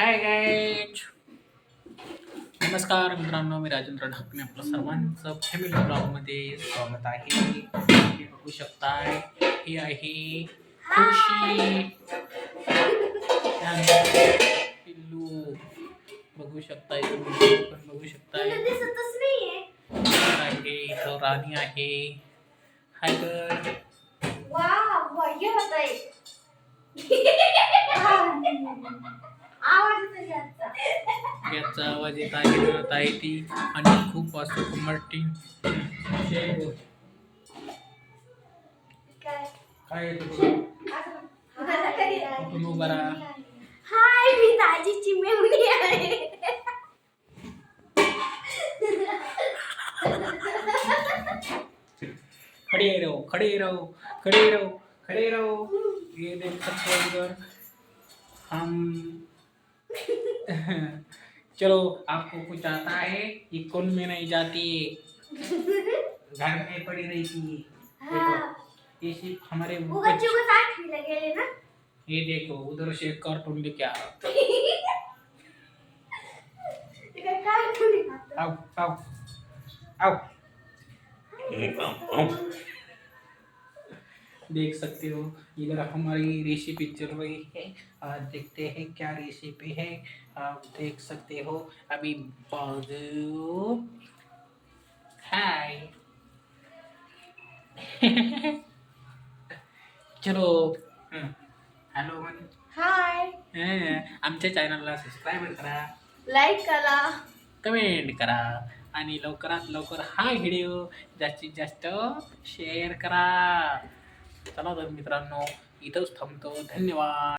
Hi guys नमस्कार मित्रांनो मी राजेंद्र ढाकणे आपलं सर्वांचं फॅमिली ब्लॉगमध्ये स्वागत आहे. हे बघू शकताय हे आहे खुशी. पिल्लू. बघू शकताय तुम्ही पण बघू शकताय. आहे इथं राणी आहे. हाय गर वा भाग्य होत आहे आवाज़ येतो याचा आवाज येत आहे म्हणत आहे ती. आणि खूप असं मल्टी काय? येतं उभा राहा. हाय मी दाजीची मेवणी आहे. खड़े रहो खड़े रहो खड़े रहो खड़े रहो. ये देख हो हम चलो आपको कुछ आता है? ये कौन में नहीं जाती घर में पड़ी रहती है। देखो ये सिर्फ़ हमारे उगाच बच्चे- उगाच आठवीला गेले ना? ये देखो उधर से कार्टून लेके आ रहा आओ आओ आओ। देख सकते हो। इधर हमारी रेसिपी चल रही है। आज देखते हैं क्या रेसिपी है। आप देख सकते हो। अभी बाजू। हाय चलो। हॅलो हाय आमच्या चॅनलला सबस्क्राईब करा। लाईक करा। कमेंट करा। आणि लवकरात लवकर हा व्हिडिओ जास्तीत जास्त शेअर करा. चला तर मित्रांनो इथंच थांबतो. धन्यवाद.